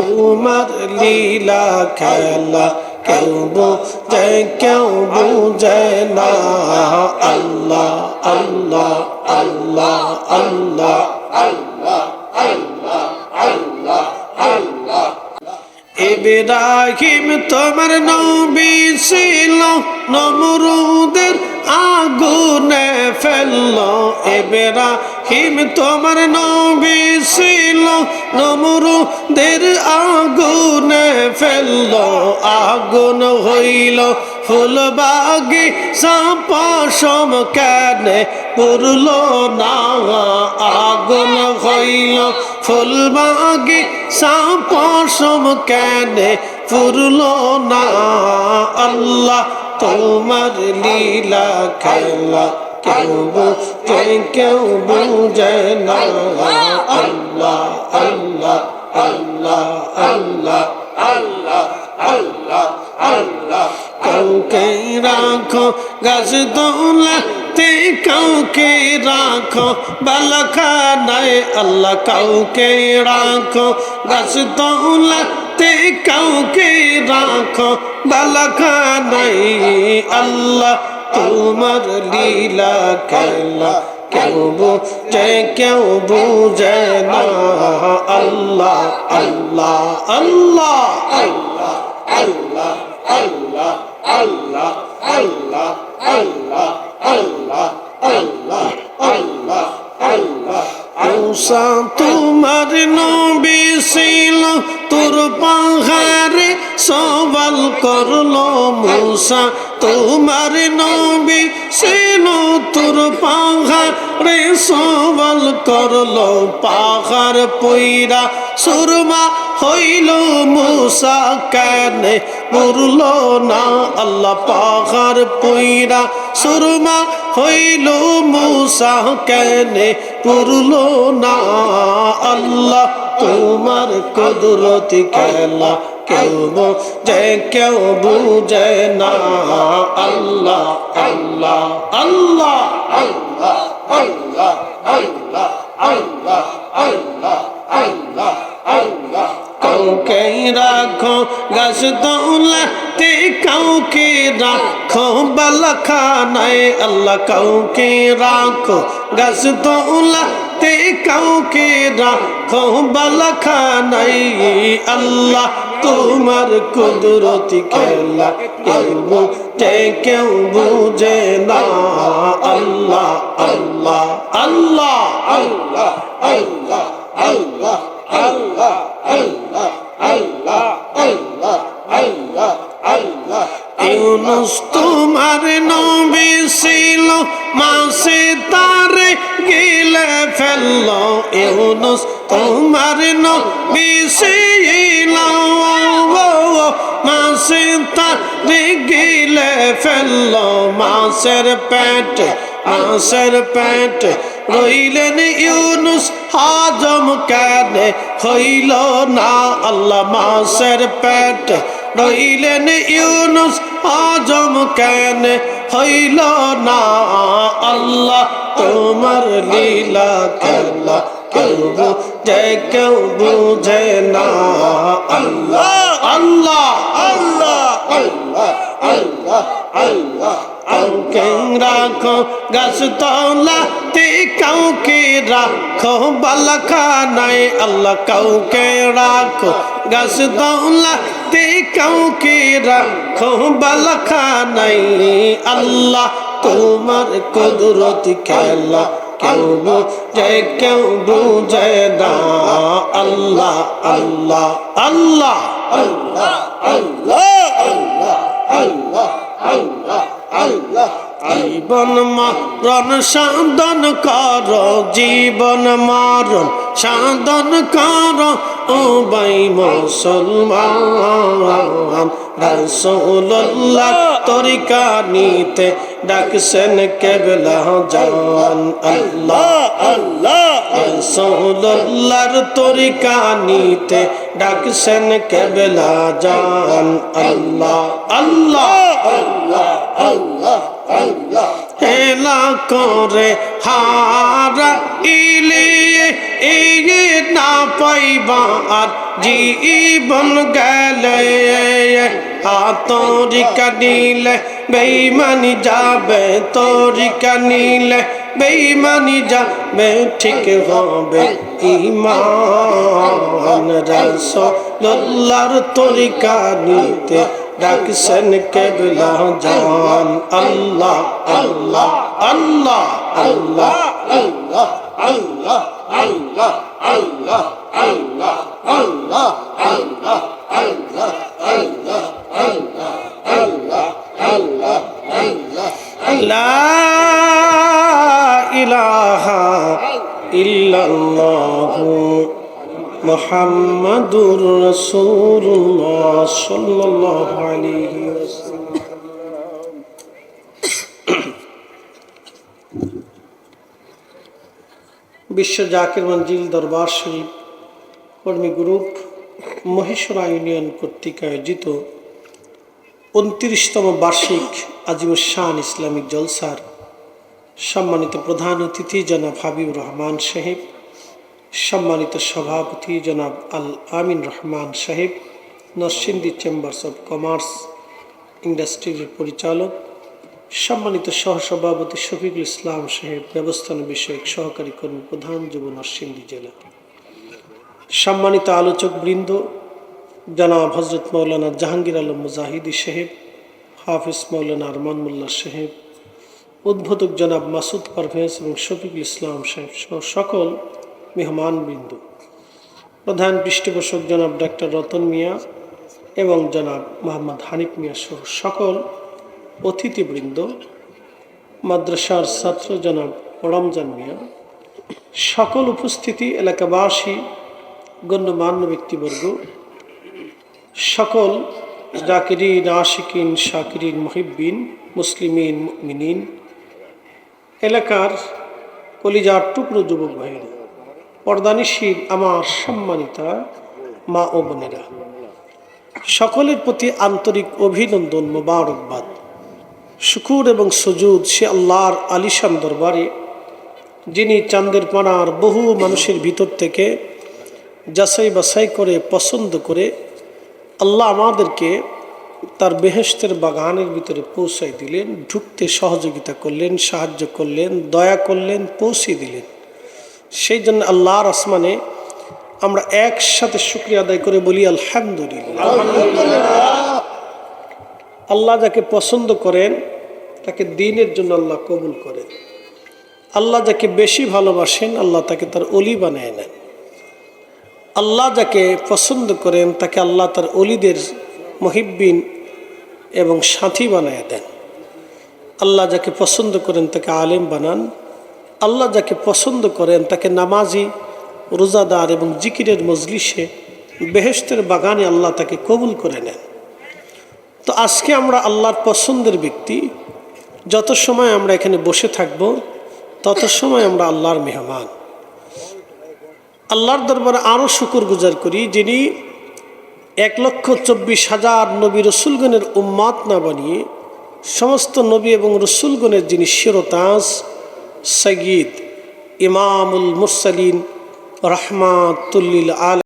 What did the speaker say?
তোমার লীলা খেলা কেউ বুঝে কেউ বুঝে না। আল্লাহ আল্লাহ আল্লাহ আল্লাহ আল্লাহ ইব্রাহিম তোমার নবী ছিল, নমরুদের আগুনে ফেলল। ইব্রাহিম তোমার নবী ছিল, নমরুদের আগুনে ফেলল, আগুন হইল, ফুলবাগি সাপাসম কেনে পুরল না, আগুন হইল, ফুলবাগি সাপাসম কেনে পুরল না, আল্লাহ তোমার লীলা খেলা। কেউ বুঝে কেউ বুঝে না আল্লাহ আল্লাহ আল্লাহ আল্লাহ আল্লাহ আল্লাহ আল্লাহ। কাউকে রাখো, গাছ দোলাতে কাউকে রাখো বালখানায় আল্লাহ কাউকে রাখো। গাছ দোলাতে কাউকে রাখো বালখানায় আল্লাহ তোমার লীলা খেলা কেউ বুঝে কেউ বুঝে না। আল্লাহ আল্লাহ আল্লাহ। আল্লাহ আল্লাহ আল্লাহ আল্লাহ আল্লাহ আল্লাহ আল্লাহ আল্লাহ আল্লাহ আল্লাহ মুসা, তোমার নবী ছিল, তোর পাহাড়ে সবাল করল মুসা। তোমার নবী ছিল তোর পাহাড়ে সবাল করল পাহাড় পইরা। সুরমা হইল মুসা কেনে পুরল না, আল্লাহ পাহাড় পইরা। সুরমা হইল মুসা কেনে পুরল না, আল্লাহ তোমার কুদরতি খেলা কেউ বুঝে কেউ বুঝে না। আল্লাহ আল্লাহ আল্লাহ আল্লাহ আল্লাহ আল্লাহ আল্লাহ আল্লাহ আল্লাহ আল্লাহ। কাউকে রাখো গাছ দৌলাতে, কাউকে রাখো বালখানায়। আল্লাহ, কাউকে রাখো গাছ দৌলাতে। কাউকে রাখো বালখানায় আল্লাহ তোমার কুদরতি খেলা কেউ বুঝে কেউ বুঝে না আল্লাহ আল্লাহ আল্লাহ আল্লাহ আল্লাহ আল্লাহ আল্লাহ আল্লাহ আল্লাহ আল্লাহ আল্লাহ আল্লাহ ইউনুস তোমার নবী ছিল মাসে ফেলল ইউনুস, তোমার নবী ছিল মাসে তারে গিলে ফেলল, মাসের পেট মাসের পেট। রইলেন ইউনুস, হাজম কেনে হইল না? আল্লাহ মাসের পেট। রইলেন ইউনুস, হাজম কেনে হইল না? আল্লাহ তোমার লীলা খেলা কেউ বুঝে কেউ বুঝে না। আল্লাহ আল্লাহ আল্লাহ আল্লাহ আল্লাহ আল্লাহ কাউকে রাখো, গাছ তলাতে কাউকে রাখো বালখানায় আল্লাহ, কাউকে রাখো, গাছ তলাতে কাউকে রাখো বালখানায় আল্লাহ। তোমার কুদরতি খেলা কেউ বুঝে কেউ বুঝে না। আল্লাহ আল্লাহ আল্লাহ। আল্লাহ আল্লাহ আল্লাহ আল্লাহ আল্লাহ জীবন মারণ, সাধন কর, জীবন মারণ, সাধন কর, ও বাই মুসলমান। রসুল্লাহ তরিকা নিতে ডাকছেন কেবলা জান আল্লাহ আল্লাহ রসুল্লাহর তরিকা নিতে ডাকছেন কেবলা জান আল্লাহ আল্লাহ আল্লাহ আল্লাহ আল্লাহ হেলা করে হারা ইলিয়ে এই না পাইবা আর জীবন গেলে তরিকা নিলে বেইমানি যাবে তরিকা নিলে বেইমানি যাবে ঠিক হবে ইমান রসোল্লার তরিকা নিতে ডাকছেন কেবলা জান আল্লাহ আল্লাহ আল্লাহ আল্লাহ আল্লাহ আল্লাহ আল্লাহ আল্লাহ আল্লাহ আল্লাহ আল্লাহ আল্লাহ ইলাহা ইল্লাল্লাহু মুহাম্মাদুর রাসূলুল্লাহ সাল্লাল্লাহু আলাইহি ওয়াসাল্লাম। বিশ্ব জাকির মঞ্জিল দরবার শরীফ কর্মী গ্রুপ মহেশ্বরা ইউনিয়ন কর্তৃক আয়োজিত উনত্রিশতম বার্ষিক আজিমুর শান ইসলামিক জলসার সম্মানিত প্রধান অতিথি জনাব হাবিবুর রহমান সাহেব, সম্মানিত সভাপতি জনাব আল আমিন রহমান সাহেব, নরসিংদী চেম্বার্স অব কমার্স ইন্ডাস্ট্রির পরিচালক, সম্মানিত সহসভাপতি শফিকুল ইসলাম সাহেব, ব্যবস্থান বিষয়ক সহকারী কর্মী প্রধান, যুব নরসিংদী জেলা। সম্মানিত আলোচক বৃন্দ জনাব হজরত মৌলানা জাহাঙ্গীর আলম মুজাহিদি সাহেব হাফিজ মৌলানা আরমান মোল্লা সাহেব, উদ্বোধক জনাব মাসুদ পারভেজ এবং শফিকুল ইসলাম সাহেব সহ সকল মেহমান বৃন্দ প্রধান পৃষ্ঠপোষক জনাব ডাক্তার রতন মিয়া এবং জনাব মোহাম্মদ হানিফ মিয়া সহ সকল অতিথিবৃন্দ, মাদ্রাসার ছাত্র জনাব রমজান মিয়া, সকল উপস্থিতি এলাকাবাসী, গণ্যমান্য ব্যক্তিবর্গ, সকল জাকিরিন, আশিকিন, শাকিরিন মহিবিন মুসলিমিন মিনিন এলাকার কলিজার টুকরো যুবক ভাইয়েরা পর্দানিশীল আমার সম্মানিতা মা ও বোনেরা, সকলের প্রতি আন্তরিক অভিনন্দন মোবারকবাদ। শুকুর এবং সুজুদ সে আল্লাহর আলিশান দরবারে, যিনি চাঁদের পানার বহু মানুষের ভিতর থেকে যাচাই বাছাই করে, পছন্দ করে আল্লাহ আমাদেরকে তার বেহেস্তের বাগানের ভিতরে পৌঁছাই দিলেন, ঢুকতে সহযোগিতা করলেন, সাহায্য করলেন, দয়া করলেন পৌঁছে দিলেন। সেই জন্য আল্লাহর আসমানে আমরা একসাথে শুক্রিয়া আদায় করে বলি, আলহামদুলিল্লাহ। আল্লাহ যাকে পছন্দ করেন, তাকে দিনের জন্য আল্লাহ কবুল করেন। আল্লাহ যাকে বেশি ভালোবাসেন, আল্লাহ তাকে তার অলি বানায় নেন। আল্লাহ যাকে পছন্দ করেন, তাকে আল্লাহ তার অলিদের মহিব্বিন এবং সাথী বানায় দেন। আল্লাহ যাকে পছন্দ করেন, তাকে আলেম বানান। আল্লাহ যাকে পছন্দ করেন, তাকে নামাজি, রোজাদার এবং জিকিরের মজলিসে বেহেস্তের বাগানে আল্লাহ তাকে কবুল করে নেন। তো আজকে আমরা আল্লাহর পছন্দের ব্যক্তি। যত সময় আমরা এখানে বসে থাকব, তত সময় আমরা আল্লাহর মেহমান। আল্লাহর দরবারে আরও শুকুর গুজার করি যিনি এক লক্ষ চব্বিশ হাজার নবী রসুলগণের উম্মাত না বানিয়ে সমস্ত নবী এবং রসুলগণের যিনি শিরতাজ সঈদ ইমামুল মুরসালিন, রহমাতুল্লিল আল